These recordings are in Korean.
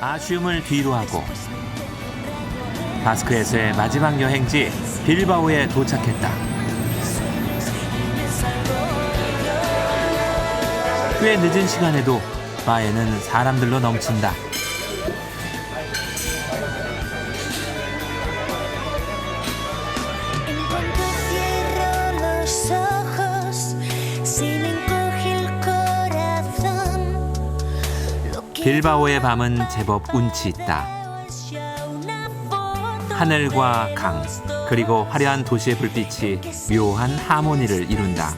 아쉬움을 뒤로 하고 바스크에서의 마지막 여행지 빌바오에 도착했다. 꽤 늦은 시간에도 바에는 사람들로 넘친다. 빌바오의 밤은 제법 운치 있다. 하늘과 강 그리고 화려한 도시의 불빛이 묘한 하모니를 이룬다.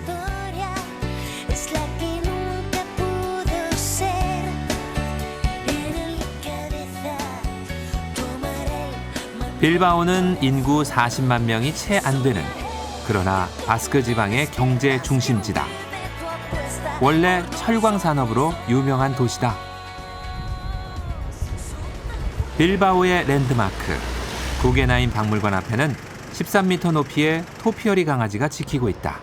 빌바오는 인구 40만 명이 채 안 되는 그러나 바스크 지방의 경제 중심지다. 원래 철광 산업으로 유명한 도시다. 빌바오의 랜드마크 구게나인 박물관 앞에는 13m 높이의 토피어리 강아지가 지키고 있다.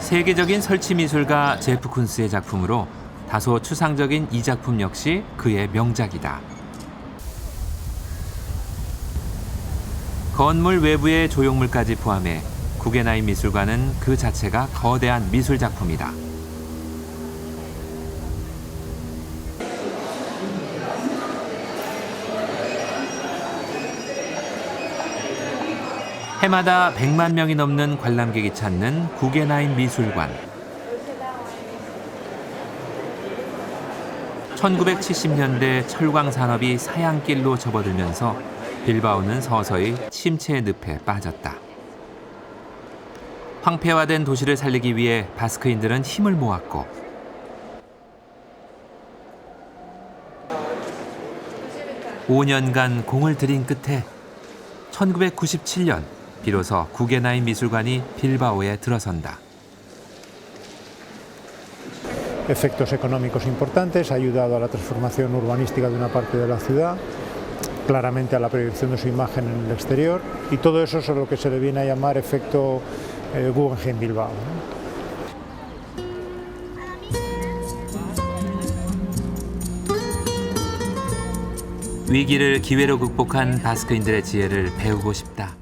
세계적인 설치 미술가 제프 쿤스의 작품으로 다소 추상적인 이 작품 역시 그의 명작이다. 건물 외부의 조형물까지 포함해 구게나인 미술관은 그 자체가 거대한 미술 작품이다. 해마다 100만 명이 넘는 관람객이 찾는 구게나인 미술관. 1970년대 철광 산업이 사양길로 접어들면서 빌바오는 서서히 침체의 늪에 빠졌다. 황폐화된 도시를 살리기 위해 바스크인들은 힘을 모았고 오년간 공을 들인 끝에 1997년 비로소 구게나인 미술관이 빌바오에 들어선다. efectos económicos importantes, ha ayudado a la transformación urbanística de una parte de la ciudad, claramente a la proyección de su imagen en el exterior y todo eso es lo que se le viene a llamar efecto eh, Guggenheim Bilbao. 위기를 기회로 극복한 바스크인들의 지혜를 배우고 싶다.